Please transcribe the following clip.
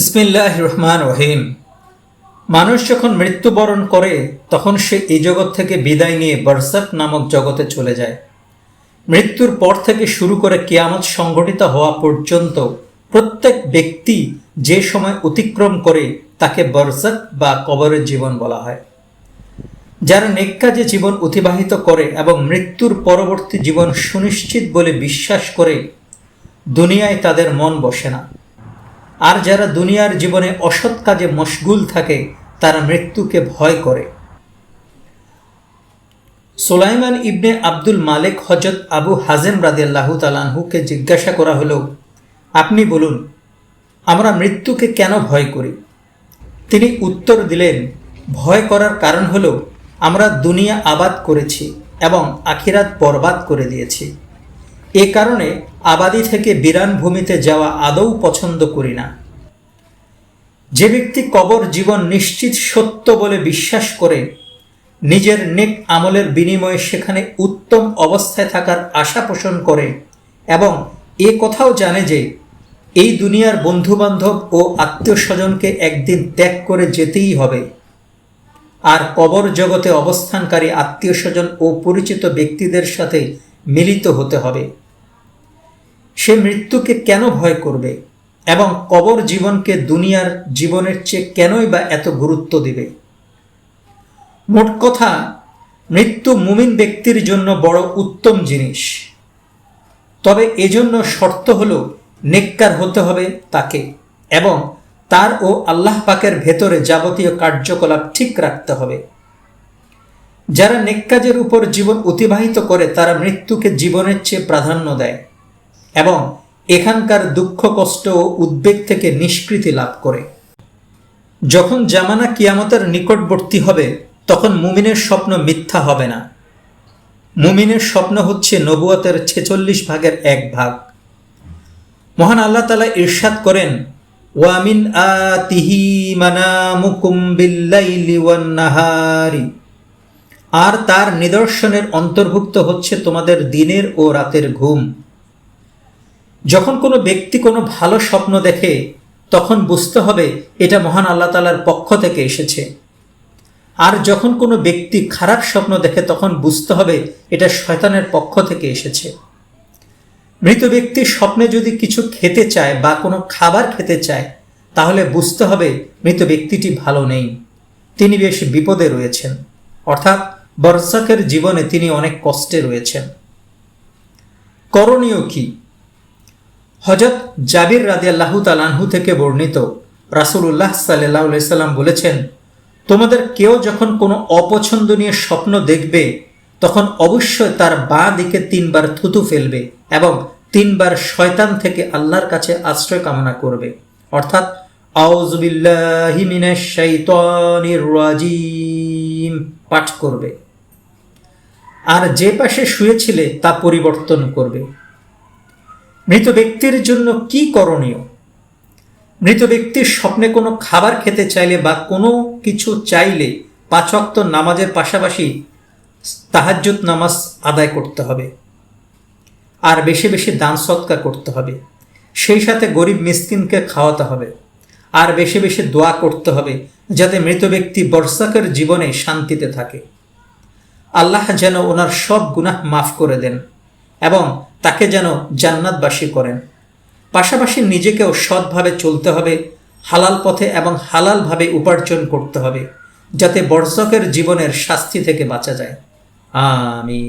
ইসমিল্লাহ রহমান রহিম মানুষ যখন মৃত্যুবরণ করে, তখন সে এই জগৎ থেকে বিদায় নিয়ে বরসাক নামক জগতে চলে যায়। মৃত্যুর পর থেকে শুরু করে কেয়ামত সংঘটিত হওয়া পর্যন্ত প্রত্যেক ব্যক্তি যে সময় অতিক্রম করে, তাকে বরসাক বা কবরের জীবন বলা হয়। যারা নেককাজে জীবন অতিবাহিত করে এবং মৃত্যুর পরবর্তী জীবন সুনিশ্চিত বলে বিশ্বাস করে, দুনিয়ায় তাদের মন বসে না। আর যারা দুনিয়ার জীবনে অসৎ কাজে মশগুল থাকে, তারা মৃত্যুকে ভয় করে। সোলাইমান ইবনে আব্দুল মালিক হজরত আবু হাজেম রাদিয়াল্লাহু তালানহুকে জিজ্ঞাসা করা হলো, আপনি বলুন, আমরা মৃত্যুকে কেন ভয় করি? তিনি উত্তর দিলেন, ভয় করার কারণ হলো, আমরা দুনিয়া আবাদ করেছি এবং আখিরাত বরবাদ করে দিয়েছি। এ কারণে আবাদি থেকে বিরান ভূমিতে যাওয়া আদৌ পছন্দ করি না। যে ব্যক্তি কবর জীবন নিশ্চিত সত্য বলে বিশ্বাস করে, নিজের নেক আমলের বিনিময়ে সেখানে উত্তম অবস্থায় থাকার আশা পোষণ করে এবং এ কথাও জানে যে, এই দুনিয়ার বন্ধুবান্ধব ও আত্মীয় স্বজনকে একদিন ত্যাগ করে যেতেই হবে। আর কবর জগতে অবস্থানকারী আত্মীয় স্বজন ও পরিচিত ব্যক্তিদের সাথে মিলিত হতে হবে। সে মৃত্যুকে কেন ভয় করবে? এবং কবর জীবনকে দুনিয়ার জীবনের চেয়ে কেনই বা এত গুরুত্ব দিবে? মোট কথা, মৃত্যু মুমিন ব্যক্তির জন্য বড় উত্তম জিনিস। তবে এজন্য শর্ত হল, নেককার হতে হবে তাকে এবং তার ও আল্লাহ পাকের ভেতরে যাবতীয় কার্যকলাপ ঠিক রাখতে হবে। যারা নেককাজের উপর জীবন অতিবাহিত করে, তারা মৃত্যুকে জীবনের চেয়ে প্রাধান্য দেয়। এবং এখানকার দুঃখ, কষ্ট ও উদ্বেগ থেকে নিষ্কৃতি লাভ করে। যখন জামানা কিয়ামতের নিকটবর্তী হবে, তখন মুমিনের স্বপ্ন মিথ্যা হবে না। মুমিনের স্বপ্ন হচ্ছে নবুয়তের ছেচল্লিশ ভাগের এক ভাগ। মহান আল্লাহ তালা ইরশাদ করেন ওয়ামিন আতিহি মানামুকুম বিল্লাইলি আর তার নিদর্শনের অন্তর্ভুক্ত হচ্ছে তোমাদের দিনের ও রাতের ঘুম। যখন কোনো ব্যক্তি কোনো ভালো স্বপ্ন দেখে, তখন বুঝতে হবে এটা মহান আল্লাহ তালার পক্ষ থেকে এসেছে। আর যখন কোনো ব্যক্তি খারাপ স্বপ্ন দেখে, তখন বুঝতে হবে এটা শয়তানের পক্ষ থেকে এসেছে। মৃত ব্যক্তি স্বপ্নে যদি কিছু খেতে চায় বা কোনো খাবার খেতে চায়, তাহলে বুঝতে হবে মৃত ব্যক্তিটি ভালো নেই। তিনি বেশ বিপদে রয়েছেন। অর্থাৎ বর্ষাকের জীবনে তিনি অনেক কষ্টে রয়েছেন। করণীয় কি? হজরত জাবির রাজি আল্লাহ তালানহু থেকে বর্ণিত রাসুল্লাহ সাল্লাহ সাল্লাম বলেছেন, তোমাদের কেউ যখন কোনো অপছন্দনীয় স্বপ্ন দেখবে, তখন অবশ্যই তার বাঁ দিকে তিনবার থুতু ফেলবে এবং তিনবার শয়তান থেকে আল্লাহর কাছে আশ্রয় কামনা করবে। অর্থাৎ আউজবিল্লাহিমিনাশাইতানির পাঠ করবে। আর যে পাশে শুয়েছিলে তা পরিবর্তন করবে। মৃত ব্যক্তির জন্য কি করণীয়? মৃত ব্যক্তির স্বপ্নে কোনো খাবার খেতে চাইলে বা কোনো কিছু চাইলে পাঁচক্ত নামাজের পাশাপাশি তাহাজ্জুদ নামাজ আদায় করতে হবে। আর বেশি বেশি দান সৎকার করতে হবে। সেই সাথে গরিব মিসকিনকে খাওয়াতে হবে। আর বেশি বেশি দোয়া করতে হবে যাতে মৃত ব্যক্তি বর্ষাকের জীবনে শান্তিতে থাকে। আল্লাহ যেন ওনার সব গুনাহ মাফ করে দেন। এবং তাকে যেন জান্নাতবাসী করেন। পাশাপাশি নিজেকেও সৎভাবে চলতে হবে, হালাল পথে এবং হালালভাবে উপার্জন করতে হবে, যাতে বর্ষকের জীবনের শাস্তি থেকে বাঁচা যায়। আমি